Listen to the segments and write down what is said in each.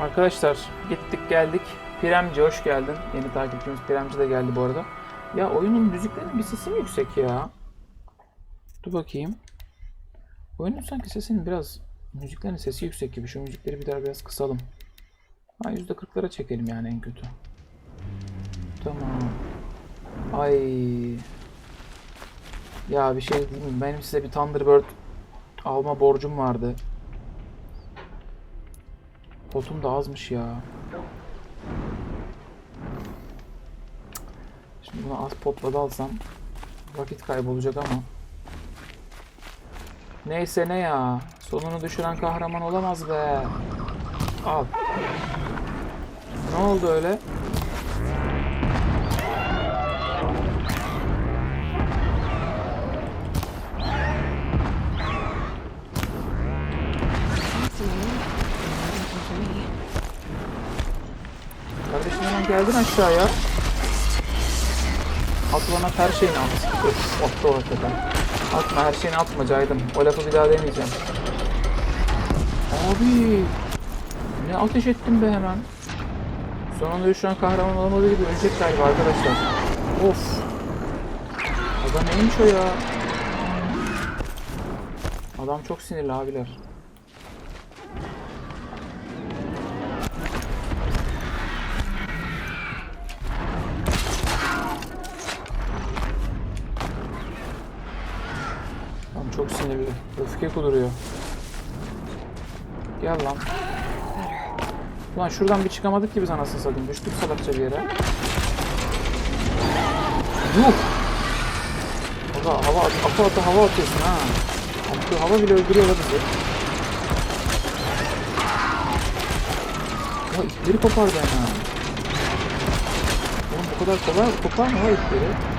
Arkadaşlar gittik geldik. Piremci hoş geldin. Yeni takipçimiz Piremci de geldi bu arada. Ya oyunun müziklerinin bir sesi mi yüksek ya? Dur bakayım. Oyunun sanki sesinin biraz müziklerin sesi yüksek gibi. Şu müzikleri bir daha biraz kısalım. Ha %40'lara çekelim yani en kötü. Tamam. Ay. Ya bir şey diyeyim mi? Benim size bir Thunderbird alma borcum vardı. Potum da azmış ya. Şimdi bunu az potla da alsam vakit kaybolacak ama. Neyse ne ya. Sonunu düşüren kahraman olamaz be. Al. Ne oldu öyle? Kardeşim hemen geldin aşağıya. At bana her şeyini at. Öf, attı ortadan. Atma her şeyini atma Caydım. O lafı bir daha demeyeceğim. Abi. Ne ateş ettim be hemen. Sonunda şu an kahraman olamadığı gibi ölecek galiba arkadaşlar. Of. Adam neymiş o ya? Adam çok sinirli abiler. Çok sinirli. Öfke kuduruyor. Gel lan. Ulan şuradan bir çıkamadık ki biz anasını satayım. Düştük salakça bir yere. Yuh! Hava at, atı atı hava atıyorsun ha. Attığı hava bile öldürüyor lan bizi. Ya ipleri kopardı hemen. Oğlum bu kadar kolay kopar mı la ipleri?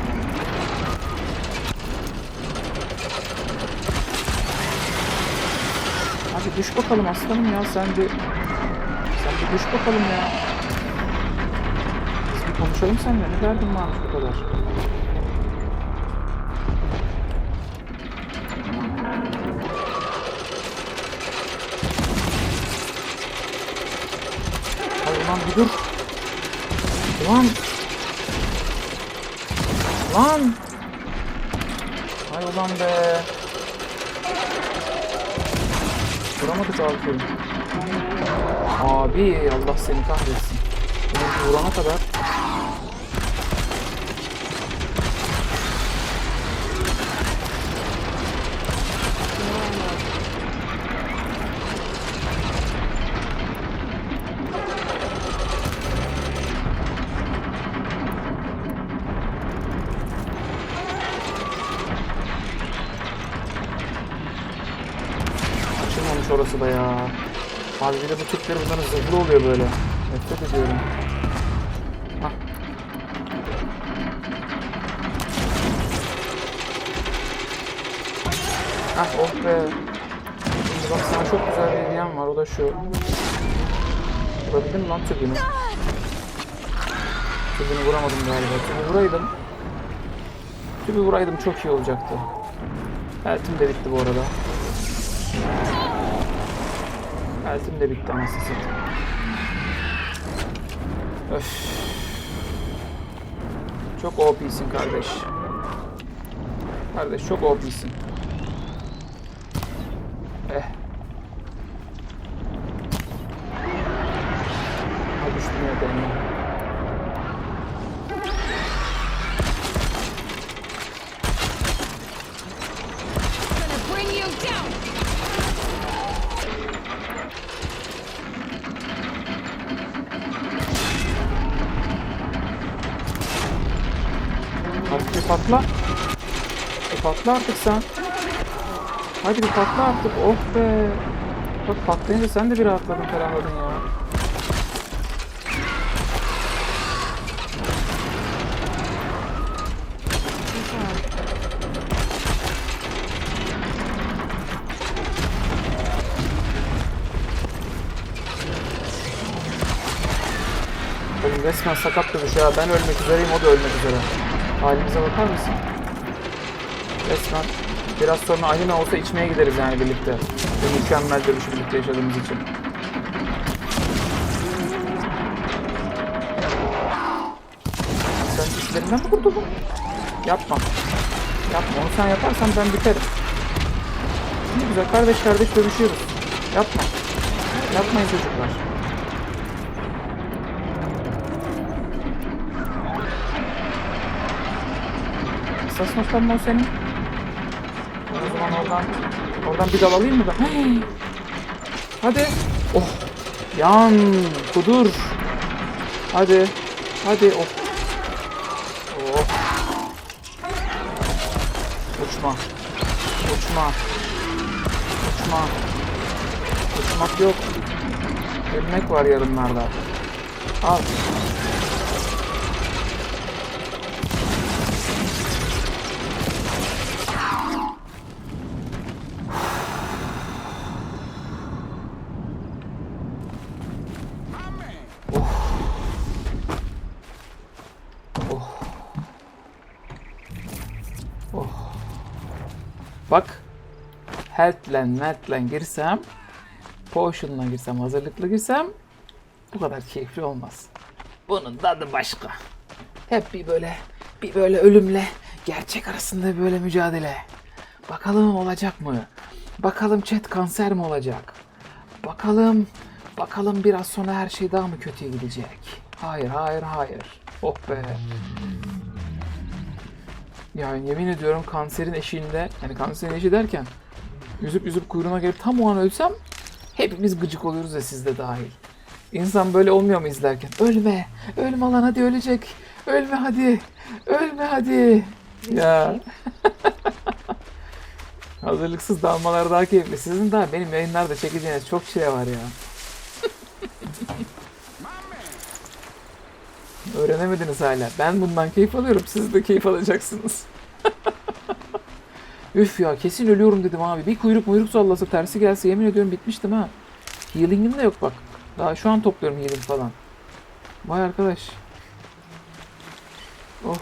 Hadi düş bakalım aslanım ya sen bir... Sen bir düş bakalım ya. Biz bir konuşalım seninle. Ne derdin varmış bu kadar? Ay ulan bir dur. Ulan. Lan. Ay ulan be. Vuramadık abi. Abi Allah seni kahretsin. Bunu vurana kadar Açılmamış orası da ya. Abi bir de bu Türkler bunların zırhlı oluyor böyle. Nefret ediyorum. Hah. Hah oh be. Şimdi bak sana çok güzel bir hediyem var o da şu. Vurabildim lan tübünü? Tübünü vuramadım galiba. Tübü vuraydım. Tübü vuraydım çok iyi olacaktı. Eltim de bitti bu arada. Eltim de bitti anasını satayım. Öf. Çok OP'sin kardeş. Kardeş çok OP'sin. Patla artık sen. Hadi bir patla artık. Oh be. Bak patlayınca sen de bir rahatladın ferahladın ya. Oğlum resmen sakat dövüş ya. Ben ölmek üzereyim, o da ölmek üzere. Halimize bakar mısın? Resmen. Biraz sonra Alina olsa içmeye gideriz yani birlikte. Bu mükemmel dönüşü birlikte yaşadığımız için. Sen işlerinden mi kurtuldun? Yapma. Yapma onu sen yaparsan ben biterim. Ne güzel kardeş kardeş dövüşüyoruz. Yapma. Yapmayın çocuklar. Esas noktan mı o senin? Oradan oradan bir dal alayım mı ben? Hey! Hadi. Oh. Yan. Kudur. Hadi. Hadi. Oh. Oh. Uçma. Uçma. Uçma. Uçmak yok. Ölmek var yarınlarda. Al. Health'le, Net'le girsem, Potion'la girsem, hazırlıklı girsem bu kadar keyifli olmaz. Bunun tadı başka. Hep bir böyle, bir böyle ölümle gerçek arasında böyle mücadele. Bakalım olacak mı? Bakalım chat kanser mi olacak? Bakalım, bakalım biraz sonra her şey daha mı kötüye gidecek? Hayır, hayır, hayır. Oh be. Yani yemin ediyorum kanserin eşiğinde, yani kanserin eşi derken yüzüp yüzüp kuyruğuna gelip tam o an ölsem hepimiz gıcık oluyoruz ya siz de dahil. İnsan böyle olmuyor mu izlerken? Ölme, ölme lan hadi ölecek. Ölme hadi, ölme hadi. Ya. Hazırlıksız dalmalar daha keyifli. Sizin daha benim yayınlarda çekeceğiniz çok çile var ya. Öğrenemediniz hala. Ben bundan keyif alıyorum. Siz de keyif alacaksınız. Üf ya kesin ölüyorum dedim abi. Bir kuyruk muyruk sallasa tersi gelse yemin ediyorum bitmiştim ha. Healing'im de yok bak. Daha şu an topluyorum healing falan. Vay arkadaş. Oh.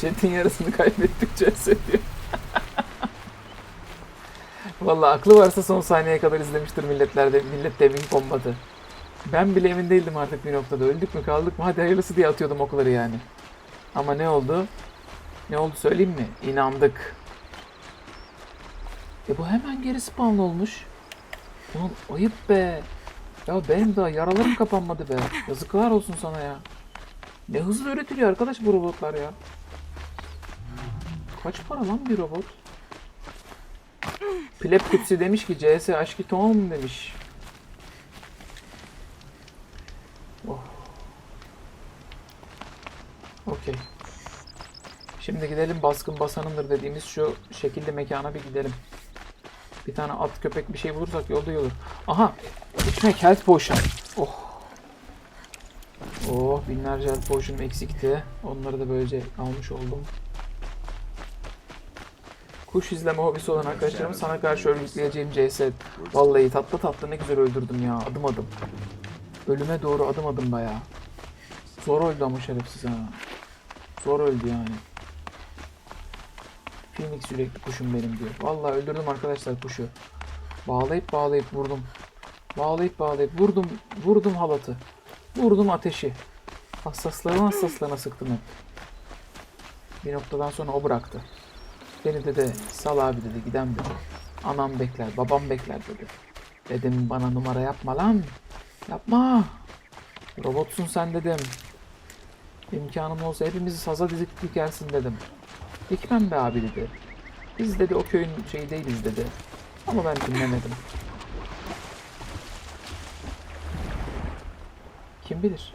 Chat'in yarısını kaybettik diyor. Vallahi aklı varsa son saniyeye kadar izlemiştir milletlerde millet demin kombatı. Ben bile emin değildim artık bir noktada. Öldük mü kaldık mı hadi hayırlısı diye atıyordum okları yani. Ama ne oldu? Ne oldu söyleyeyim mi? İnandık. E bu hemen geri spawn olmuş. Ulan ayıp be. Ya benim daha yaralarım kapanmadı be. Yazıklar olsun sana ya. Ne hızlı üretiliyor arkadaş bu robotlar ya. Kaç para lan bir robot? Kutsi demiş ki CS aşkı tom demiş. Oh. Okey. Şimdi gidelim baskın basanındır dediğimiz şu şekilde mekana bir gidelim. Bir tane at köpek bir şey bulursak yolda iyi. Aha! İçmek health potion. Oh. Oh binlerce health potion eksikti. Onları da böylece almış oldum. Kuş izleme hobisi olan arkadaşlarım sana karşı örgütleyeceğim CS. Vallahi tatlı tatlı ne güzel öldürdüm ya adım adım. Ölüme doğru adım adım bayağı. Zor öldü ama şerefsiz ha. Zor öldü yani. Phoenix yürekli kuşum benim diyor. Vallahi öldürdüm arkadaşlar kuşu. Bağlayıp bağlayıp vurdum. Bağlayıp bağlayıp vurdum. Vurdum halatı. Vurdum ateşi. Hassaslarına hassaslarına sıktım hep. Bir noktadan sonra o bıraktı. Beni dedi sal abi dedi giden dedi. Anam bekler, babam bekler dedi. Dedim bana numara yapma lan. Yapma. Robotsun sen dedim. İmkanım olsa hepimizi saza dizip dikersin dedim. Dikmem be abi dedi. Biz dedi o köyün şeyi değiliz dedi. Ama ben dinlemedim. Kim bilir?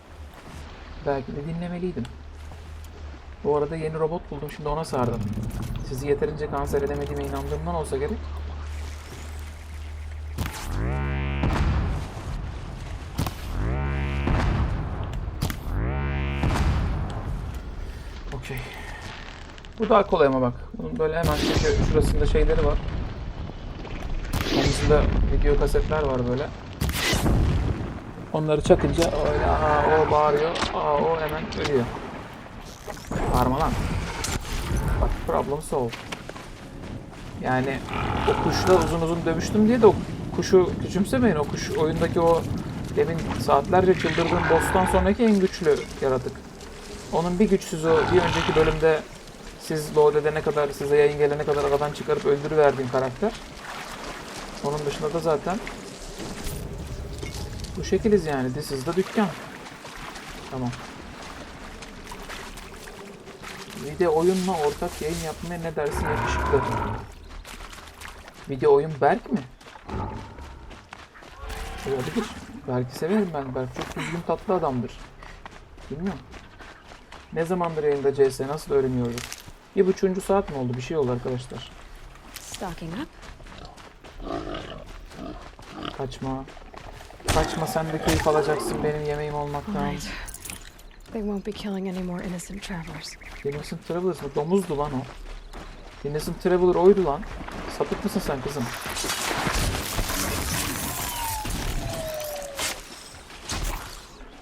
Belki de dinlemeliydim. Bu arada yeni robot buldum şimdi ona sardım. Sizi yeterince kanser edemediğime inandığımdan olsa gerek. Daha kolay ama bak. Bunun böyle hemen şurasında şeyleri var. Omuzunda video kasetler var böyle. Onları çakınca öyle aa, o bağırıyor. Aa, o hemen ölüyor. Bağırma lan. Bak problem solved. Yani o kuşla uzun uzun dövüştüm diye de o kuşu küçümsemeyin. O kuş oyundaki o demin saatlerce çıldırdığım boss'tan sonraki en güçlü yaratık. Onun bir güçsüzü bir önceki bölümde siz load edene kadar, size yayın gelene kadar aradan çıkarıp öldürüverdiğim karakter. Onun dışında da zaten bu şekiliz yani. This is the dükkan. Tamam. Video oyunla ortak yayın yapmaya ne dersin yakışıklı? Video oyun Berk mi? Olabilir. Berk'i severim ben. Berk çok düzgün tatlı adamdır. Bilmiyorum. Ne zamandır yayında CS nasıl öğreniyoruz? Bir buçuğuncu saat mi oldu? Bir şey oldu arkadaşlar. Kaçma. Kaçma sen de keyif alacaksın benim yemeğim olmaktan. They won't be killing any more innocent travelers. Innocent Traveler mı? Domuzdu lan o. Innocent Traveler oydu lan. Sapık mısın sen kızım?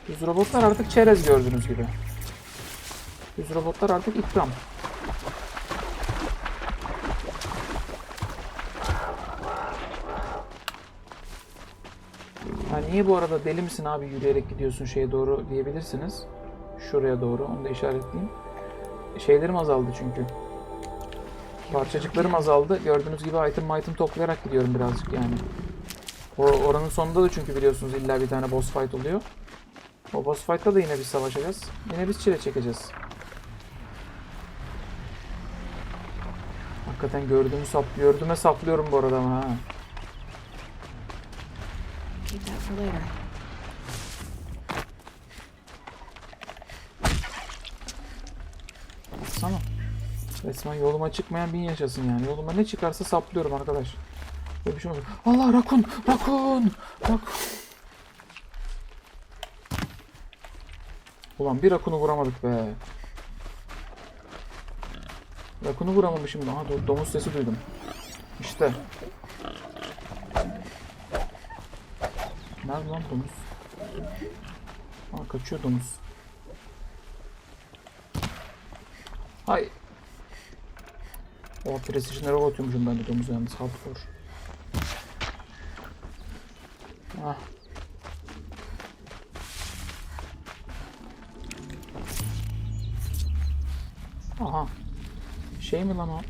Düz robotlar artık çerez gördüğünüz gibi. Düz robotlar artık ikram. Niye bu arada deli misin abi yürüyerek gidiyorsun şeye doğru diyebilirsiniz. Şuraya doğru onu da işaretleyeyim. Şeylerim azaldı çünkü. Parçacıklarım azaldı. Gördüğünüz gibi item item toplayarak gidiyorum birazcık yani. O oranın sonunda da çünkü biliyorsunuz illa bir tane boss fight oluyor. O boss fight'ta da yine biz savaşacağız. Yine biz çile çekeceğiz. Hakikaten gördüğümü sap gördüğüme saplıyorum bu arada ama ha. For later. Baksana. Resmen yoluma çıkmayan bin yaşasın yani. Yoluma ne çıkarsa saplıyorum arkadaş. Böyle bir şey olmaz. Allah rakun! Rakun! Rakun! Ulan bir rakunu vuramadık be. Rakunu vuramamışım. Aha do- domuz sesi duydum. İşte. Nerede lan domuz? Aa kaçıyor domuz. Hay. O precision arrow atıyormuşum ben de domuz yalnız hardcore. Ah. Aha. Şey mi lan o?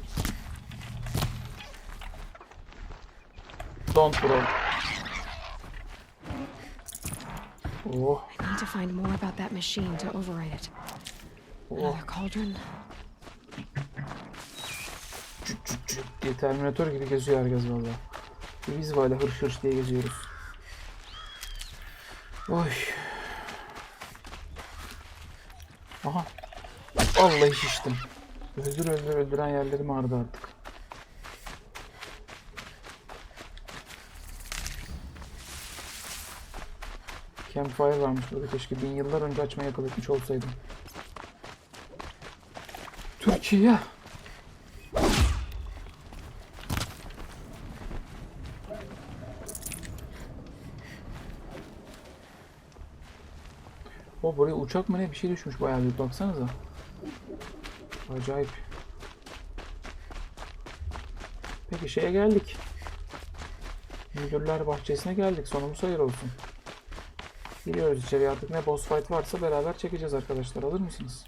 Don't bro. Oh, I need to find more about that machine to override it. oh. Another cauldron. Cüt cüt cüt diye Terminator gibi geziyor herkes valla. Biz böyle hırş hırş diye geziyoruz. Oy. Aha. Vallahi şiştim. Öldür öldür öldüren yerlerim ağrıdı artık. Campfire varmış burada keşke bin yıllar önce açmaya akıl olsaydım. Türkiye. O buraya uçak mı ne bir şey düşmüş bayağı bir baksanıza. Acayip. Peki şeye geldik. Müdürler bahçesine geldik. Sonumuz hayır olsun. Giriyoruz içeri artık ne boss fight varsa beraber çekeceğiz arkadaşlar. Alır mısınız?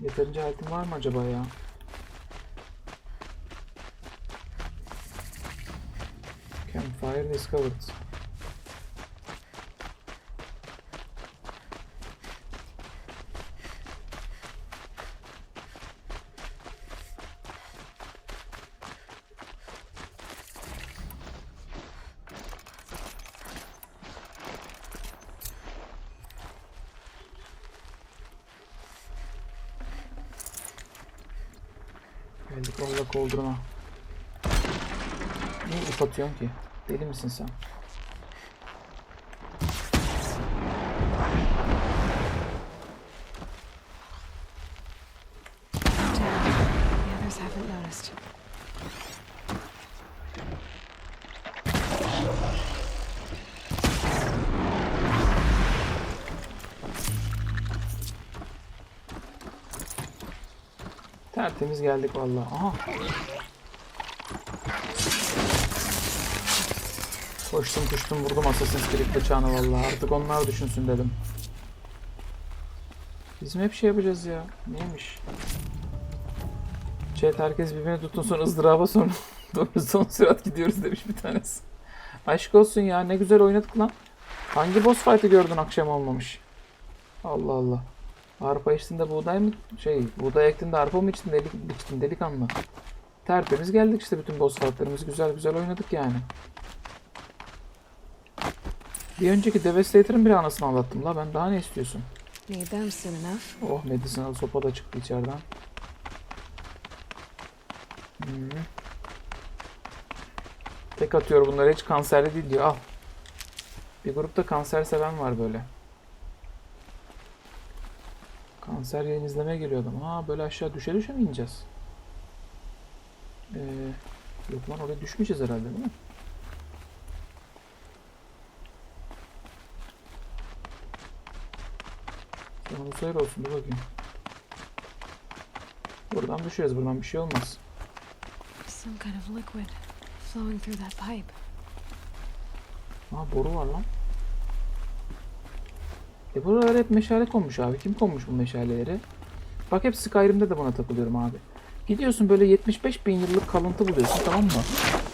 Yeterince hayatım var mı acaba ya? Campfire discovered. Geldik valla koldurma. Atıyorsun ki? Deli misin sen? Tertemiz geldik valla. Aha. Koştum koştum vurdum Assassin's Creed bıçağını valla. Artık onlar düşünsün dedim. Biz mi hep şey yapacağız ya? Neymiş? Chat herkes birbirini tutun sonra ızdıraba sonra doğru son sürat gidiyoruz demiş bir tanesi. Aşk olsun ya ne güzel oynadık lan. Hangi boss fight'ı gördün akşam olmamış? Allah Allah. Arpa içtiğinde buğday mı? Şey, buğday ektiğinde arpa mı içtin delik, biçtin delikanlı? Tertemiz geldik işte bütün boss fight'larımızı güzel güzel oynadık yani. Bir önceki Devastator'ın bir anasını anlattım la ben daha ne istiyorsun? Oh medicinal sopa da çıktı içeriden. Hmm. Tek atıyor bunlar hiç kanserli değil diyor al. Bir grupta kanser seven var böyle. Kanser yayın izlemeye geliyor adam. Ha böyle aşağı düşe düşe mi ineceğiz? Ee, yok lan oraya düşmeyeceğiz herhalde değil mi? Sana sayır olsun dur bakayım. Buradan düşeriz buradan bir şey olmaz. Some kind of liquid flowing through that pipe. Ha boru var lan. E buralara hep meşale konmuş abi. Kim konmuş bu meşaleleri? Bak hep Skyrim'de de buna takılıyorum abi. Gidiyorsun böyle 75 bin yıllık kalıntı buluyorsun tamam mı?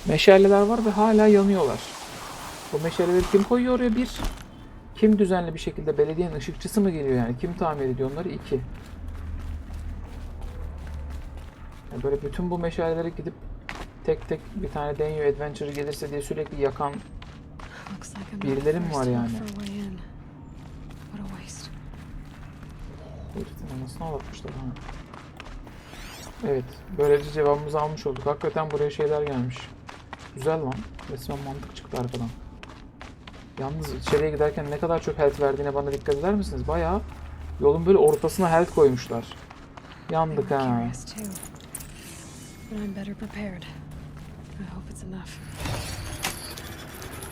Meşaleler var ve hala yanıyorlar. Bu meşaleleri kim koyuyor oraya? Bir. Kim düzenli bir şekilde belediyenin ışıkçısı mı geliyor yani? Kim tamir ediyor onları? İki. Yani böyle bütün bu meşaleleri gidip tek tek bir tane Denyo Adventure gelirse diye sürekli yakan Birileri mi var yani? Herifin anasını ağlatmışlar ha. Evet. Böylece cevabımızı almış olduk. Hakikaten buraya şeyler gelmiş. Güzel lan. Resmen mantık çıktı arkadan. Yalnız içeriye giderken ne kadar çok health verdiğine bana dikkat eder misiniz? Bayağı yolun böyle ortasına health koymuşlar. Yandık ha.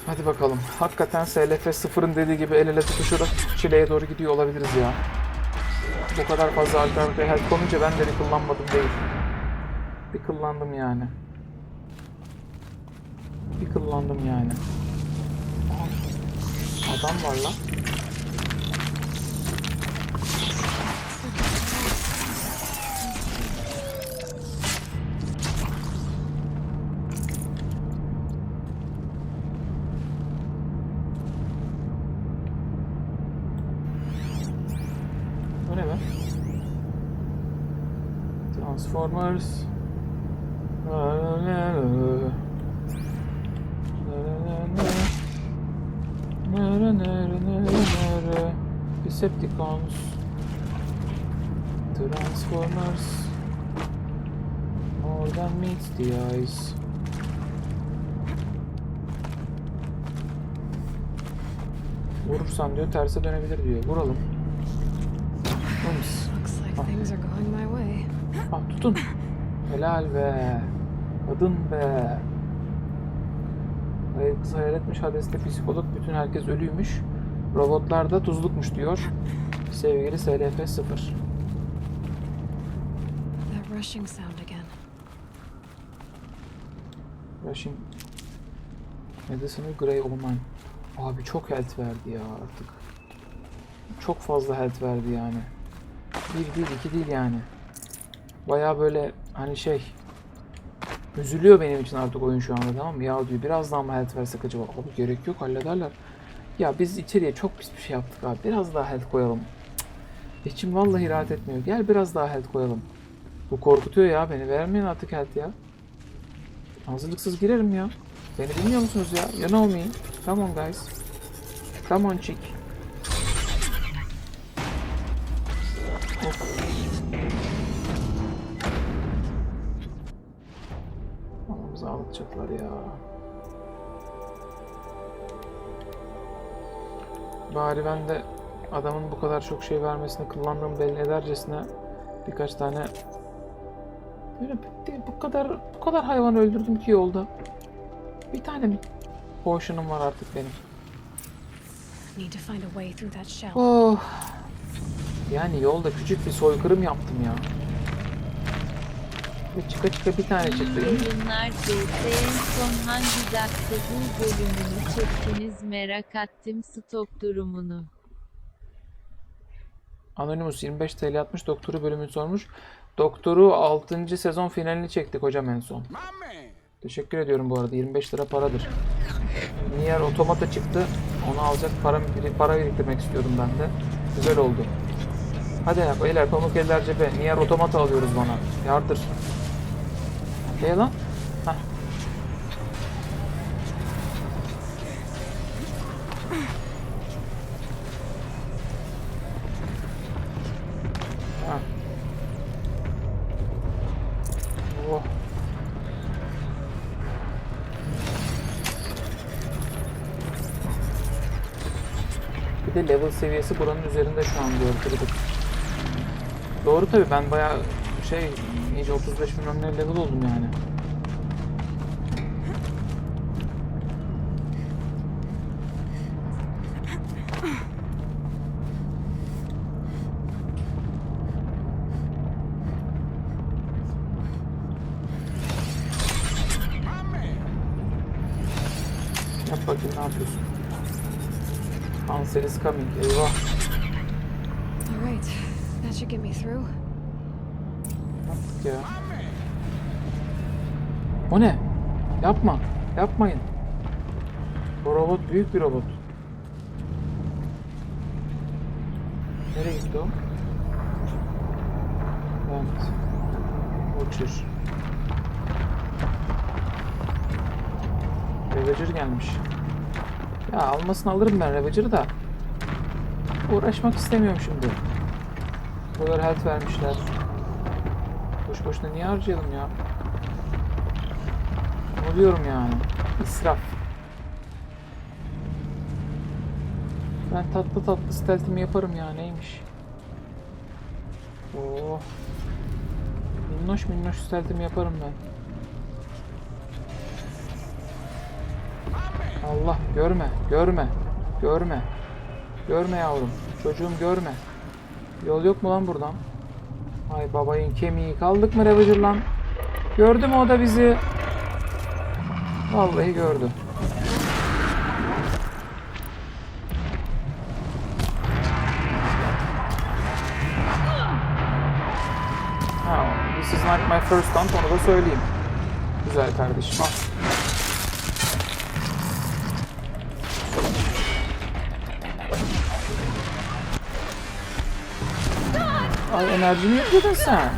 Hadi bakalım. Hakikaten SLF sıfırın dediği gibi el ele tutuşarak çileye doğru gidiyor olabiliriz ya. Bu kadar fazla arkaya health koyunca ben de kullanmadım değil. Bir kullandım yani. Bir kullandım yani. Aha. Adam var lan. Decepticons. Transformers. More than meets the eyes. Vurursan diyor terse dönebilir diyor. Vuralım. Like Ah. things are going my way. Ah tutun. Helal be. Kadın be. Kız hayretmiş Hades'te psikolog bütün herkes ölüymüş. Robotlar da tuzlukmuş diyor. Sevgili SLF 0. That rushing sound again. Rushing Medicinal Grey Omen. Abi çok health verdi ya artık. Çok fazla health verdi yani. Bir değil iki değil yani. Baya böyle hani şey üzülüyor benim için artık oyun şu anda tamam mı? Ya diyor biraz daha mı health versek acaba? Abi gerek yok hallederler. Ya biz içeriye çok pis bir şey yaptık abi. Biraz daha health koyalım. İçim vallahi rahat etmiyor. Gel biraz daha health koyalım. Bu korkutuyor ya beni. Vermeyin artık health ya. Hazırlıksız girerim ya. Beni bilmiyor musunuz ya? You know me. Come on guys. Come on chick. Bari ben de adamın bu kadar çok şey vermesini kullandığım belli edercesine birkaç tane böyle bu- kadar bu kadar hayvan öldürdüm ki yolda. Bir tane mi potion'um var artık benim. Oh. Yani yolda küçük bir soykırım yaptım ya. Çıka çıka bir tane çıktı. Yayınlar CS en son hangi dakika bu bölümünü çektiniz merak ettim stok durumunu. Anonymous 25 TL atmış. Doktoru bölümünü sormuş. Doktoru 6. sezon finalini çektik hocam en son. Teşekkür ediyorum bu arada. 25 lira paradır. Nier otomata çıktı. Onu alacak para, para biriktirmek istiyordum ben de. Güzel oldu. Hadi beyler pamuk eller cebe. Nier otomata alıyoruz bana. Yardır. Ne lan? Ha. Oh. Bir de level seviyesi buranın üzerinde şu an Kırdık. Doğru tabi ben bayağı şey iyice 35 milyon level oldum yani. Yap bakayım ne yapıyorsun? Answer is coming. Eyvah. All right, that should get me through. Yaptık ya? O ne? Yapma. Yapmayın. Bu robot büyük bir robot. Nereye gitti o? Evet. Uçur. Ravager gelmiş. Ya almasını alırım ben Ravager'ı da. Uğraşmak istemiyorum şimdi. Bu kadar health vermişler. Boş boşuna niye harcayalım ya? Onu diyorum yani. İsraf. Ben tatlı tatlı stealth'imi yaparım ya neymiş. Oo. Minnoş minnoş stealth'imi yaparım ben. Allah görme görme görme. Görme yavrum. Çocuğum görme. Yol yok mu lan buradan? Ay babayın kemiği. Kaldık mı Ravager lan? Gördü mü o da bizi? Vallahi gördü. Ha, this is not my first stunt onu da söyleyeyim. Güzel kardeşim al. Ay enerjimi yükledin sen.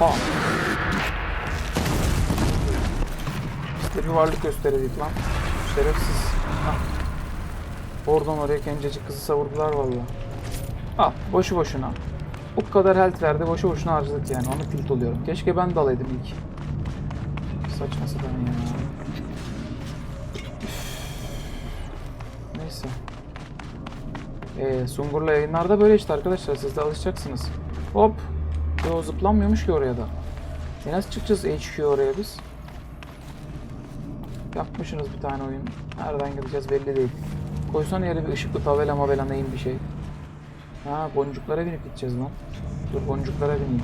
Oha. İşte bir varlık gösteredik lan. Şerefsiz. Oradan oraya gencecik kızı savurdular vallahi. Al boşu boşuna. O kadar health verdi boşu boşuna harcadık yani onu tilt oluyorum. Keşke ben de alaydım ilk. Saçma sapan ya. Neyse. Ee, Sungur'la yayınlarda böyle işte arkadaşlar siz de alışacaksınız. Hop. Yo zıplanmıyormuş ki oraya da. E nasıl çıkacağız HQ oraya biz? Yapmışsınız bir tane oyun. Nereden gideceğiz belli değil. Koysana yere bir ışıklı tabela mabela neyim bir şey. Ha boncuklara binip gideceğiz lan. Dur boncuklara bineyim.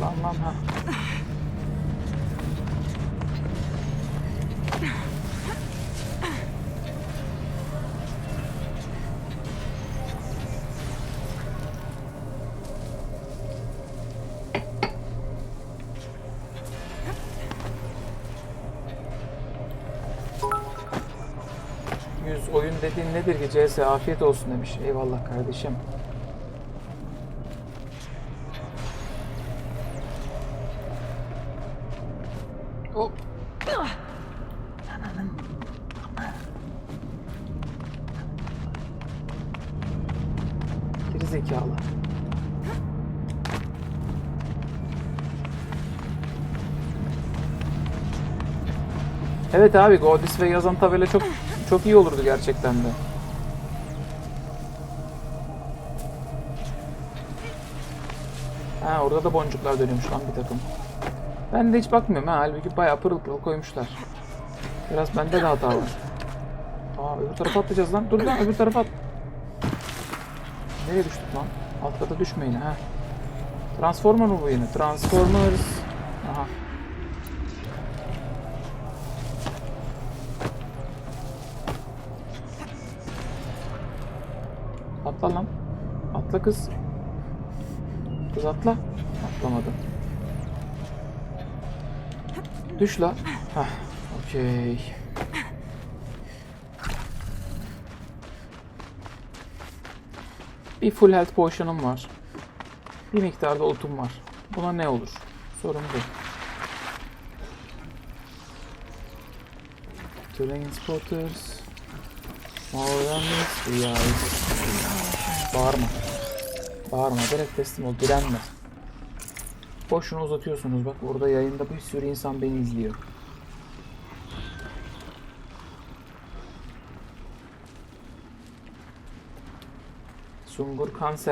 Lan lan ha. Ki CS afiyet olsun demiş. Eyvallah kardeşim. Hop. Geri zekalı. Evet abi Godis ve yazan tabela çok çok iyi olurdu gerçekten de. Orada da boncuklar dönüyormuş lan bir takım. Ben de hiç bakmıyorum ha. Halbuki bayağı pırıl pırıl koymuşlar. Biraz bende de hata var. Aa öbür tarafa atlayacağız lan. Dur lan öbür tarafa at. Nereye düştük lan? Alt kata düşmeyin ha. Transformer mı bu yine? Transformers. Aha. Atla lan. Atla kız. Kız atla. Atlamadı. Düş la. Hah. Okey. Bir full health potion'um var. Bir miktarda otum var. Buna ne olur? Sorun bu. Train spotters. Reais. Bağırma. Bağırma. Direkt teslim ol. Direnme. Boşuna uzatıyorsunuz. Bak orada yayında bir sürü insan beni izliyor. Sungur kanser.